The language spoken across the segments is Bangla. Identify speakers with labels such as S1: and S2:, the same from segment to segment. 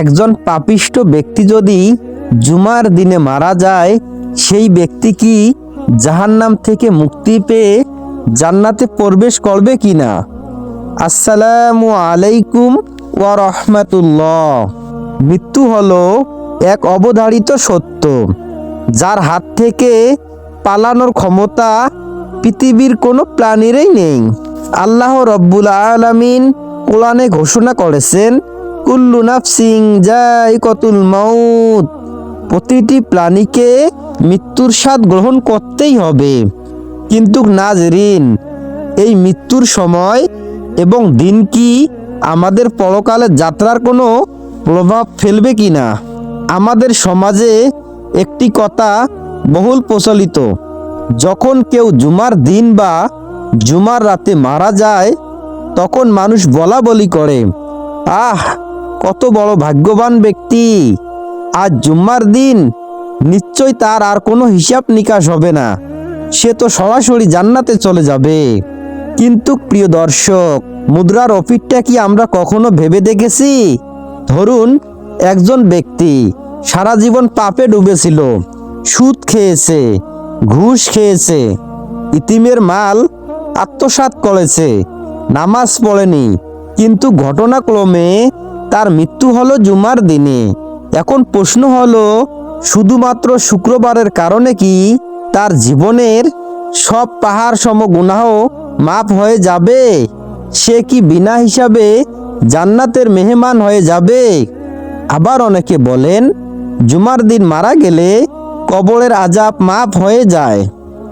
S1: একজন পাপিষ্ট ব্যক্তি যদি জুমার দিনে মারা যায়, সেই ব্যক্তি কি জাহান্নাম থেকে মুক্তি পেয়ে জান্নাতে প্রবেশ করবে কিনা? আসসালামু আলাইকুম ওয়া রহমাতুল্লাহ। মৃত্যু হলো এক অবধারিত সত্য, যার হাত থেকে পালানোর ক্ষমতা পৃথিবীর কোনো প্রাণীরই নেই। আল্লাহ রব্বুল আলামিন কোরআনে ঘোষণা করেছেন কুল্লু নাফসিং যাই কতুল মাউত। প্রতিটি প্রাণীকে মৃত্যুর স্বাদ গ্রহণ করতেই হবে। কিন্তু নাজরিন, এই মৃত্যুর সময় এবং দিন কি আমাদের পরকালের যাত্রার কোনো প্রভাব ফেলবে কি না? আমাদের সমাজে একটি কথা বহুল প্রচলিত, যখন কেউ জুমার দিন বা জুমার রাতে মারা যায়, তখন মানুষ বলা বলি করে, আহ কত বড় ভাগ্যবান ব্যক্তি। আজ জুম্মার দিন, নিশ্চয় তার আর কোনো হিসাব নিকাশ হবে না। সে তো সরাসরি জান্নাতে চলে যাবে। কিন্তু প্রিয় দর্শক, মুদ্রার অফিটটা কি আমরা কখনো ভেবে দেখেছি? ধরুন, একজন ব্যক্তি সারা জীবন পাপে ডুবেছিল, সুদ খেয়েছে, ঘুষ খেয়েছে, ইতিমের মাল আত্মসাৎ করেছে, নামাজ পড়েনি, কিন্তু ঘটনাক্রমে তার মৃত্যু হলো জুমার দিনে। এখন প্রশ্ন হলো, শুধুমাত্র শুক্রবারের কারণে কি তার জীবনের সব পাহাড় সম গুনাহ মাপ হয়ে যাবে? সে কি বিনা হিসাবে জান্নাতের মেহমান হয়ে যাবে? আবার অনেকে বলেন, জুমার দিন মারা গেলে কবরের আজাব মাপ হয়ে যায়।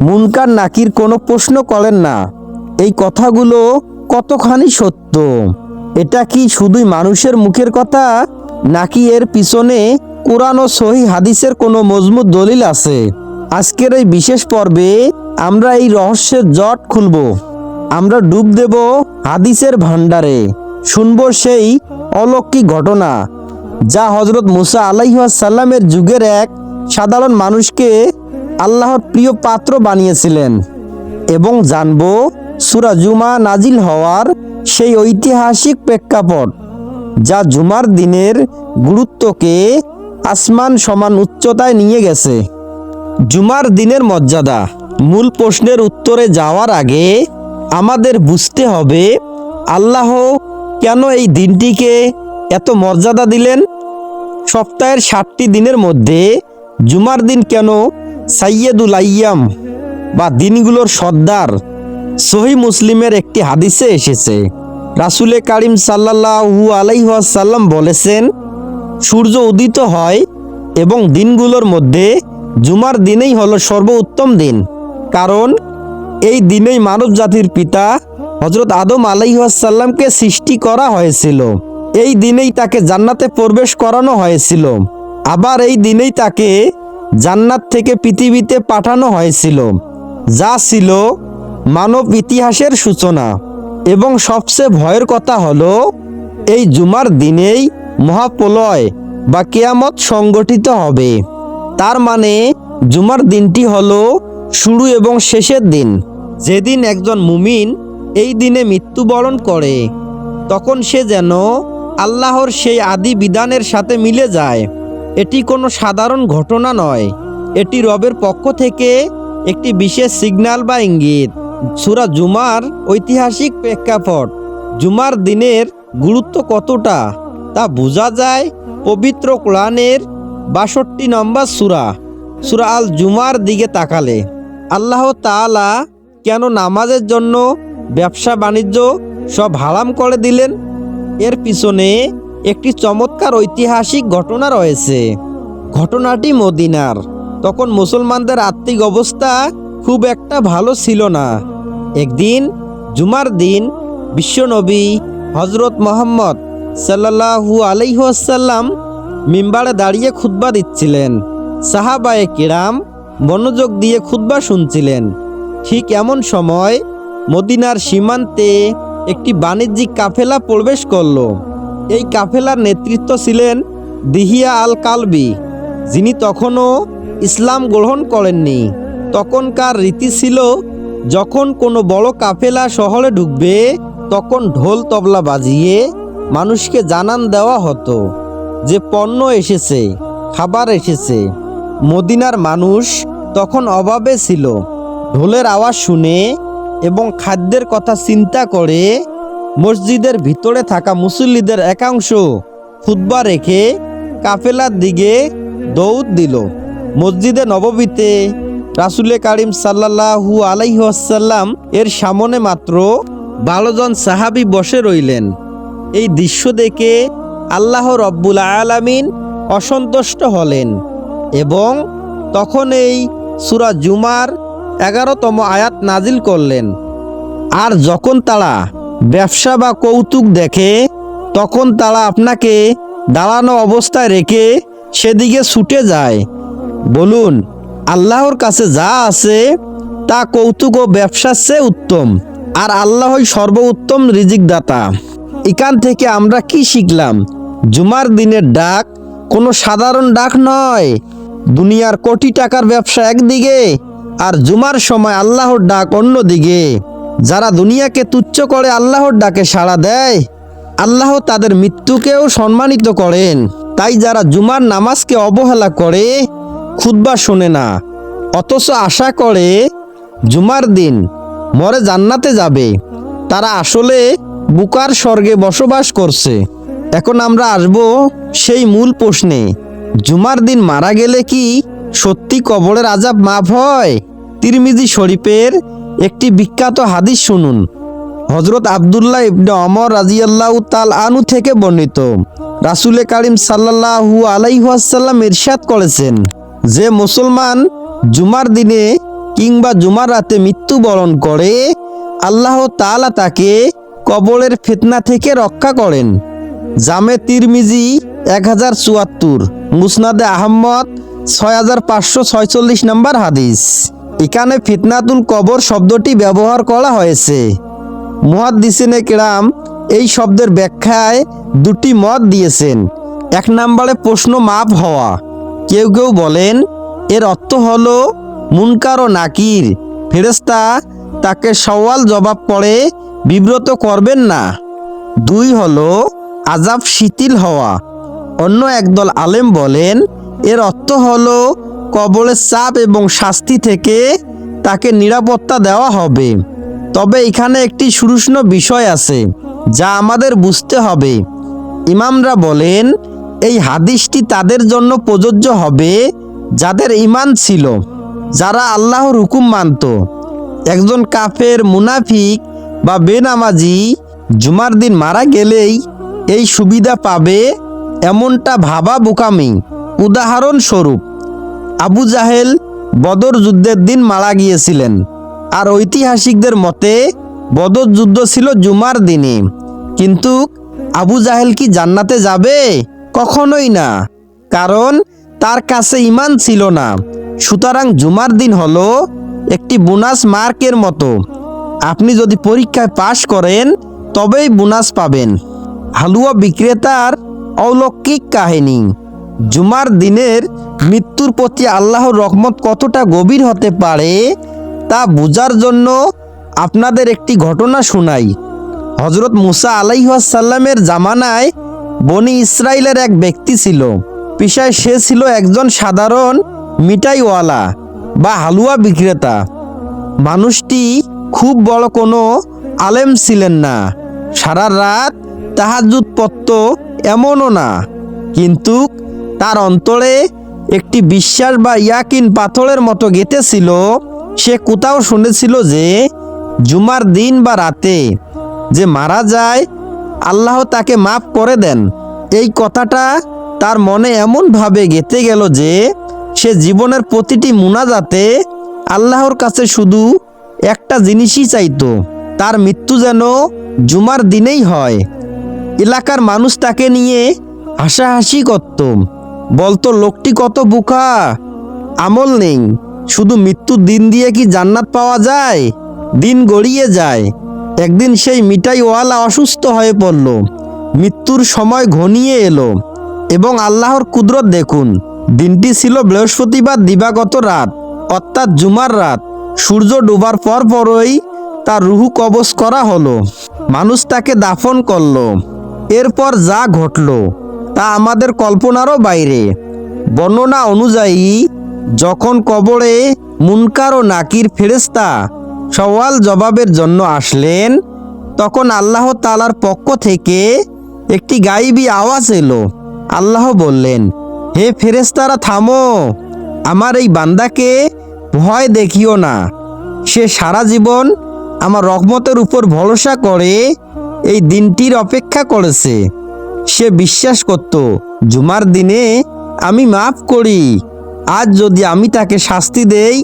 S1: মুনকার নাকির কোনো প্রশ্ন করেন না। এই কথাগুলো কতখানি সত্য? এটা কি শুধুই মানুষের মুখের কথা, নাকি এর পিছনে কোরআন ও সহি হাদিসের কোনো মজবুত দলিল আছে? আজকের এই বিশেষ পর্বে আমরা এই রহস্যের জট খুলব। আমরা ডুব দেব হাদিসের ভান্ডারে শুনব সেই অলৌকিক ঘটনা, যা হজরত মুসা আলাইসাল্লামের যুগের এক সাধারণ মানুষকে আল্লাহর প্রিয় পাত্র বানিয়েছিলেন এবং জানব সুরা জুমা নাজিল হওয়ার সেই ঐতিহাসিক প্রেক্ষাপট যা জুমার দিনের গুরুত্বকে আসমান সমান উচ্চতায় নিয়ে গেছে। জুমার দিনের মর্যাদা মূল প্রশ্নের উত্তরে যাওয়ার আগে আমাদের বুঝতে হবে, আল্লাহ কেন এই দিনটিকে এত মর্যাদা দিলেন? সপ্তাহের ষাটটি দিনের মধ্যে জুমার দিন কেন সাইয়েদুল আইয়াম বা দিনগুলোর সর্দার সহি মুসলিমের একটি হাদিসে এসেছে। রাসুলে কারিম সাল্লাহু আলাইহাসাল্লাম বলেছেন, সূর্য উদিত হয় এবং দিনগুলোর মধ্যে জুমার দিনেই হলো সর্বোত্তম দিন। কারণ এই দিনেই মানব জাতির পিতা হজরত আদম আলাইহাসাল্লামকে সৃষ্টি করা হয়েছিল। এই দিনেই তাকে জান্নাতে প্রবেশ করানো হয়েছিল। আবার এই দিনেই তাকে জান্নাত থেকে পৃথিবীতে পাঠানো হয়েছিল। যা ছিল মানব ইতিহাসের সূচনা। এবং সবচেয়ে ভয়ের কথা হলো, এই জুমার দিনেই মহাপ্রলয় বা কেয়ামত সংগঠিত হবে। তার মানে জুমার দিনটি হলো শুরু এবং শেষের দিন। যেদিন একজন মুমিন এই দিনে মৃত্যুবরণ করে, তখন সে যেন আল্লাহর সেই আদি বিধানের সাথে মিলে যায়। এটি কোনো সাধারণ ঘটনা নয়। এটি রবের পক্ষ থেকে একটি বিশেষ সিগন্যাল বা ইঙ্গিত। সুরা জুমার ঐতিহাসিক প্রেক্ষাপট। জুমার দিনের গুরুত্ব কতটা তা বোঝা যায় পবিত্র কোরআনের বাষট্টি নম্বর সুরা সুরা আল জুমার দিকে তাকালে। আল্লাহ তাআলা কেন নামাজের জন্য ব্যবসা বাণিজ্য সব হারাম করে দিলেন? এর পিছনে একটি চমৎকার ঐতিহাসিক ঘটনা রয়েছে। ঘটনাটি মদিনার। তখন মুসলমানদের আর্থিক অবস্থা খুব একটা ভালো ছিল না। একদিন, জুমার দিন বিশ্বনবী হজরত মোহাম্মদ সাল্লাহু আলাইহাসাল্লাম মিম্বারে দাঁড়িয়ে খুতবা দিচ্ছিলেন। সাহাবায়ে কিরাম মনোযোগ দিয়ে খুতবা শুনছিলেন। ঠিক এমন সময় মদিনার সীমান্তে একটি বাণিজ্যিক কাফেলা প্রবেশ করল। এই কাফেলার নেতৃত্ব ছিলেন দিহিয়া আল কালবি যিনি তখনও ইসলাম গ্রহণ করেননি। তখনকার রীতি ছিল, যখন কোনো বড় কাফেলা শহরে ঢুকবে, তখন ঢোল তবলা বাজিয়ে মানুষকে জানান দেওয়া হতো যে পণ্য এসেছে, খাবার এসেছে। মদিনার মানুষ তখন অভাবে ছিল। ঢোলের আওয়াজ শুনে এবং খাদ্যের কথা চিন্তা করে মসজিদের ভিতরে থাকা মুসল্লিদের একাংশ খুতবা রেখে কাফেলার দিকে দৌড় দিল। মসজিদে নববীতে রাসুলে কারিম সাল্লাহু আলাইহাসাল্লাম এর সামনে মাত্র বারো জন সাহাবি বসে রইলেন। এই দৃশ্য দেখে আল্লাহ রব্বুল আলামিন অসন্তুষ্ট হলেন এবং তখন এই সুরা জুমার এগারোতম আয়াত নাজিল করলেন। আর যখন তারা ব্যবসা বা কৌতুক দেখে, তখন তারা আপনাকে দাঁড়ানো অবস্থায় রেখে সেদিকে ছুটে যায়। বলুন আল্লাহর কাছে যা আছে, তা কৌতুক ও ব্যবসার চেয়ে উত্তম। আর আল্লাহই সর্বোত্তম রিজিক দাতা এখান থেকে আমরা কি শিখলাম? জুমার দিনের ডাক কোনো সাধারণ ডাক নয়। দুনিয়ার কোটি টাকার ব্যবসা একদিকে, আর জুমার সময় আল্লাহর ডাক অন্যদিকে। যারা দুনিয়াকে তুচ্ছ করে আল্লাহর ডাকে সাড়া দেয়, আল্লাহ তাদের মৃত্যুকেও সম্মানিত করেন। তাই যারা জুমার নামাজকে অবহেলা করে খুতবা শোনে না। অথচ আশা করে, জুমার দিন মরে জান্নাতে যাবে। তারা আসলে বুকার স্বর্গে বসবাস করছে। এখন আমরা আসব সেই মূল প্রশ্নে, জুমার দিন মারা গেলে কি সত্যি কবরের আজাব মাফ হয়? তিরমিজি শরীফের একটি বিখ্যাত হাদিস শুনুন। হজরত আবদুল্লাহ ইবনে অমর রাজিয়াল্লাহ তাল আনু থেকে বর্ণিত। রাসুলে কারিম সাল্লাহু আলাইহাসাল্লাম ইরশাদ করেছেন যে মুসলমান জুমার দিনে কিংবা জুমার রাতে মৃত্যুবরণ করে, আল্লাহ তাআলা তাকে কবরের ফিতনা থেকে রক্ষা করেন। জামে তিরমিজি এক হাজার চুয়াত্তর, মুসনাদে আহম্মদ ছয় হাজার পাঁচশো ছয়চল্লিশ নম্বর হাদিস। এখানে ফিতনাতুল কবর শব্দটি ব্যবহার করা হয়েছে। মুহাদ্দিসিনে কেরাম এই শব্দের ব্যাখ্যায় দুটি মত দিয়েছেন। এক নম্বরে প্রশ্ন মাপ হওয়া। কেউ কেউ বলেন, এর অর্থ হল মুনকার ও নাকির। ফেরেস্তা তাকে সওয়াল জবাব পড়ে, বিব্রত করবেন না। দুই হল আজাব শিথিল হওয়া। অন্য একদল আলেম বলেন, এর অর্থ হল কবরের চাপ এবং শাস্তি থেকে তাকে নিরাপত্তা দেওয়া হবে। তবে এখানে একটি সুরুষ্ণ বিষয় আছে, যা আমাদের বুঝতে হবে। ইমামরা বলেন এই হাদিসটি তাদের জন্য প্রযোজ্য হবে যাদের ইমান ছিল, যারা আল্লাহর হুকুম মানত। একজন কাফের মুনাফিক বা বেনামাজি জুমার দিন মারা গেলেই এই সুবিধা পাবে এমনটা ভাবা বোকামি। উদাহরণস্বরূপ, আবু জাহেল বদর যুদ্ধের দিন মারা গিয়েছিলেন। আর ঐতিহাসিকদের মতে, বদর যুদ্ধ ছিল জুমার দিনে। কিন্তু আবু জাহেল কি জান্নাতে যাবে? কখনোই না, কারণ তার কাছে ইমান ছিল না। সুতরাং জুমার দিন হলো একটি বোনাস মার্কের মতো। আপনি যদি পরীক্ষায় পাশ করেন, তবেই বোনাস পাবেন। হালুয়া বিক্রেতার অলৌকিক কাহিনী, জুমার দিনের মৃত্যুর প্রতি আল্লাহর রহমত কতটা গভীর হতে পারে, তা বোঝার জন্য আপনাদের একটি ঘটনা শোনাই। হজরত মুসা আলাইহাসাল্লামের জামানায় বনি ইসরায়েলের এক ব্যক্তি ছিল। পেশায় সে ছিল একজন সাধারণ মিঠাইওয়ালা বা হালুয়া বিক্রেতা। মানুষটি খুব বড় কোনো আলেম ছিলেন না। সারা রাত তাহাজুদ পত্ত এমনও না। কিন্তু তার অন্তরে একটি বিশ্বাস বা ইয়াকিন পাথরের মতো গেঁথেছিল। সে কোথাও শুনেছিল যে, জুমার দিন বা রাতে যে মারা যায় আল্লাহ তাকে মাফ করে দেন। এই কথাটা তার মনে এমনভাবে গেঁথে গেল যে, সে জীবনের প্রতিটি মুনাজাতে আল্লাহর কাছে শুধু একটা জিনিসই চাইতো, তার মৃত্যু যেন জুমার দিনেই হয়। এলাকার মানুষ তাকে নিয়ে হাসাহাসি করত। বলতো, লোকটি কত বোকা, আমল নেই, শুধু মৃত্যুর দিন দিয়ে কি জান্নাত পাওয়া যায়, দিন গড়িয়ে যায়? একদিন সেই মিঠাইওয়ালা অসুস্থ হয়ে পড়ল। মৃত্যুর সময় ঘনিয়ে এলো এবং আল্লাহর কুদরত দেখুন। দিনটি ছিল বৃহস্পতিবার দিবাগত রাত, অর্থাৎ জুমার রাত। সূর্য ডোবার পর পরই তার রুহু কবজ করা হলো। মানুষ তাকে দাফন করল। এরপর যা ঘটলো তা আমাদের কল্পনারও বাইরে। বর্ণনা অনুযায়ী, যখন কবরে মুনকার ও নাকির ফেরেস্তা সওয়াল জবাবের জন্য আসলেন। তখন আল্লাহ তালার পক্ষ থেকে একটি গাইবী আওয়াজ এলো। আল্লাহ বললেন, হে ফেরেস্তারা থামো। আমার এই বান্দাকে ভয় দেখিও না। সে সারা জীবন আমার রহমতের উপর ভরসা করে এই দিনটির অপেক্ষা করেছে। সে বিশ্বাস করত, জুমার দিনে আমি মাফ করি। আজ যদি আমি তাকে শাস্তি দেই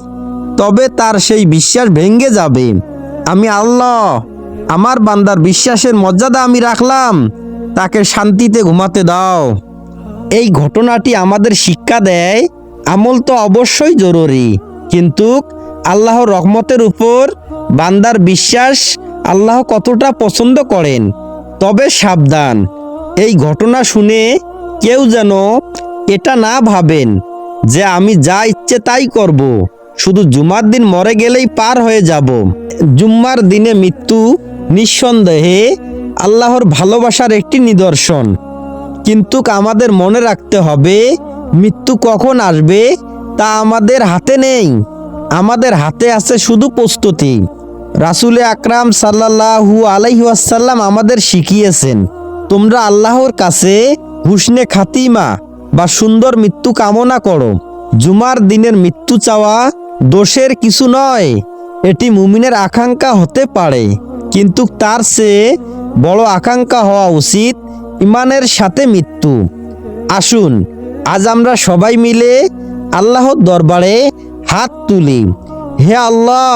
S1: তবে তার সেই বিশ্বাস ভেঙে যাবে। আমি আল্লাহ, আমার বান্দার বিশ্বাসের মর্যাদা আমি রাখলাম, তাকে শান্তিতে ঘুমাতে দাও। এই ঘটনাটি আমাদের শিক্ষা দেয়, আমল তো অবশ্যই জরুরি। কিন্তু আল্লাহর রহমতের উপর বান্দার বিশ্বাস আল্লাহ কতটা পছন্দ করেন, তবে সাবধান। এই ঘটনা শুনে কেউ যেন এটা না ভাবেন যে আমি যা ইচ্ছে তাই করব। শুধু জুমার দিন মরে গেলেই পার হয়ে যাব। জুম্মার দিনে মৃত্যু নিঃসন্দেহে আল্লাহর ভালোবাসার একটি নিদর্শন। কিন্তু আমাদের মনে রাখতে হবে, মৃত্যু কখন আসবে তা আমাদের হাতে নেই। আমাদের হাতে আছে শুধু প্রস্তুতি। রাসুলে আকরাম সাল্লাহু আলাইহাসাল্লাম আমাদের শিখিয়েছেন, তোমরা আল্লাহর কাছে হুসনে খাতিমা বা সুন্দর মৃত্যু কামনা করো। জুমার দিনের মৃত্যু চাওয়া দোষের কিছু নয়। এটি মুমিনের আকাঙ্ক্ষা হতে পারে, কিন্তু তার চেয়ে বড় আকাঙ্ক্ষা হওয়া উচিত ইমানের সাথে মৃত্যু। আসুন, আজ আমরা সবাই মিলে আল্লাহর দরবারে হাত তুলি। হে আল্লাহ,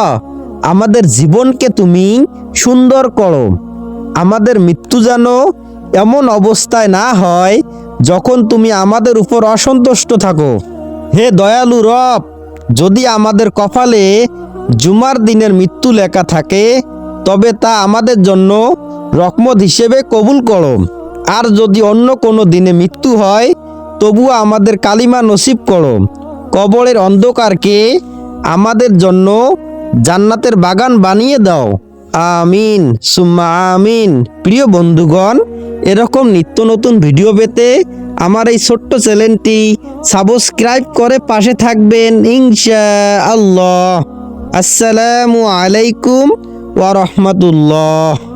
S1: আমাদের জীবনকে তুমি সুন্দর করো। আমাদের মৃত্যু যেন এমন অবস্থায় না হয় যখন তুমি আমাদের উপর অসন্তুষ্ট থাকো। হে দয়ালু রব যদি আমাদের কপালে জুমার দিনের মৃত্যু লেখা থাকে, তবে তা আমাদের জন্য রকমত হিসেবে কবুল করো। আর যদি অন্য কোনো দিনে মৃত্যু হয়, তবুও আমাদের কালিমা নসিব করো। কবরের অন্ধকারকে আমাদের জন্য জান্নাতের বাগান বানিয়ে দাও। আমিন, সুম্মা আমিন। প্রিয় বন্ধুগণ এরকম নিত্য নতুন ভিডিও পেতে আমার এই ছোট্ট চ্যানেলটি সাবস্ক্রাইব করে পাশে থাকবেন ইনশা আল্লাহ আসসালামু আলাইকুম ওয়া রাহমাতুল্লাহ।